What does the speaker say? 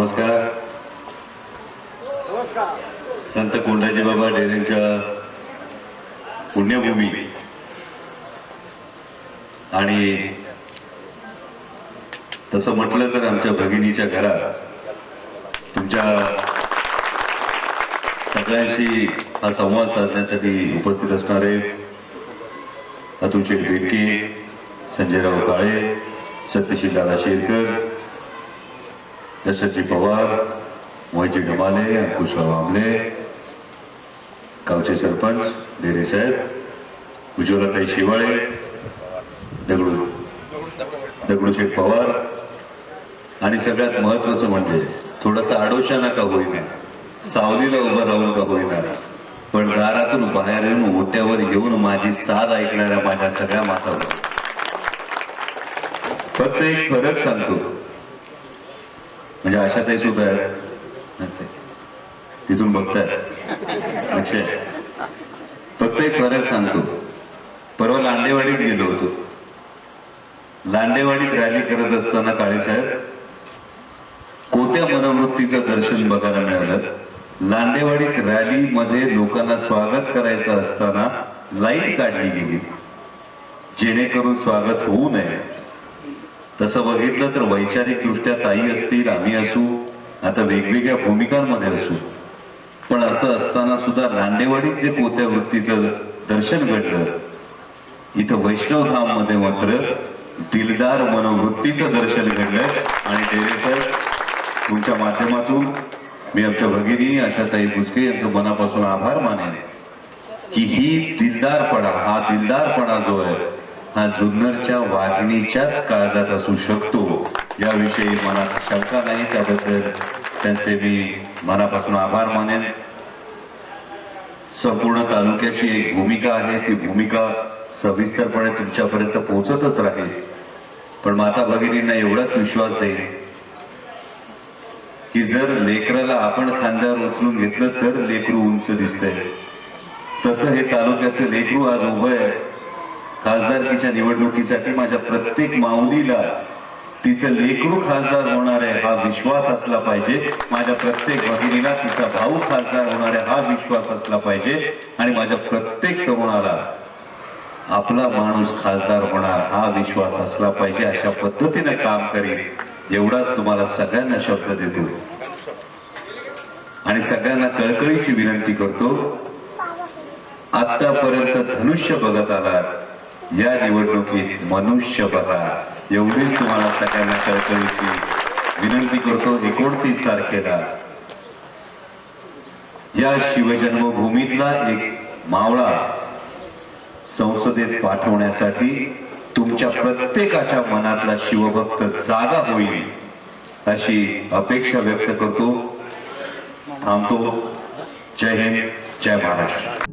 नमस्कार. संत कोंडाजी बाबा डेरेंच्या पुण्यभूमी. आणि तसं म्हटलं तर आमच्या भगिनीच्या घरात तुमच्या सगळ्यांशी हा संवाद साधण्यासाठी उपस्थित असणारे अतुल शेठ बेटके संजयराव काळे सत्यशील दादा शेरकर दशरथजी पवार मोहितजी डमाले अंकुशराव आमले गावचे सरपंच डेरे साहेब उज्ज्वलाताई शिवाळे दगडू दगडूशेठ पवार आणि सगळ्यात महत्वाचं म्हणजे थोडासा आडोशा नका होईना सावलीला उभं राहून का होईना पण दारातून बाहेर येऊन ओट्यावर येऊन माझी साथ ऐकणाऱ्या माझ्या सगळ्या माता फक्त एक फरक सांगतो म्हणजे अशा ताई सुद्धा तिथून बघताय. अच्छा फक्त एक फरक सांगतो. परवा लांडेवाडीत गेलो होतो. लांडेवाडीत रॅली करत असताना काळेसाहेब कोत्या मनोवृत्तीचं दर्शन बघायला मिळालं. लांडेवाडीत रॅली मध्ये लोकांना स्वागत करायचं असताना लाइट काढली गेली. जेणेकरून स्वागत होऊ नये. तसं बघितलं तर वैचारिकदृष्ट्या ताई असतील आम्ही असू. आता वेगवेगळ्या भूमिकांमध्ये असू. पण असं असताना सुद्धा रांडेवाडीत जे कोत्या वृत्तीचं दर्शन घडलं इथं वैष्णव धाममध्ये मात्र दिलदार मनोवृत्तीचं दर्शन घडलं. आणि देवेसर तुमच्या माध्यमातून मी आमच्या भगिनी आशाताई भुसके यांचं मनापासून आभार मानेन की ही दिलदारपणा हा दिलदारपणा जो आहे हा जुन्नरच्या वागणीच्याच काळजात असू शकतो. याविषयी मनात शंका नाही त्याबद्दल त्यांचे मी मनापासून आभार मानेन. संपूर्ण तालुक्याची एक भूमिका आहे ती भूमिका सविस्तरपणे तुमच्यापर्यंत पोहोचतच राहील. पण माता भगिनींना एवढाच विश्वास देईल की जर लेकराला आपण खांद्यावर उचलून घेतलं तर लेकरू उंच दिसतंय. तसं हे तालुक्याचं लेकरू आज उभं आहे. खासदारकीच्या निवडणुकीसाठी माझ्या प्रत्येक माऊलीला तिचं लेकरू खासदार होणार आहे हा विश्वास असला पाहिजे. माझ्या प्रत्येक भगिनीला तिचा भाऊ खासदार होणार आहे हा विश्वास असला पाहिजे. आणि माझ्या प्रत्येक तरुणाला आपला माणूस खासदार होणार हा विश्वास असला पाहिजे. अशा पद्धतीने काम करेल एवढाच तुम्हाला सगळ्यांना शब्द देतो. आणि सगळ्यांना कळकळीची विनंती करतो. आतापर्यंत धनुष्य बघत आलात. या निवडणुकीत मनुष्य बघा. एवढीच तुम्हाला सगळ्यांना कळकळीची विनंती करतो एकोणतीस तारखेला या शिवजन्मभूमीतला एक मावळा संसदेत पाठवण्यासाठी तुमच्या प्रत्येकाच्या मनातला शिवभक्त जागा होईल अशी अपेक्षा व्यक्त करतो. थांबतो. जय हिंद. जय महाराष्ट्र.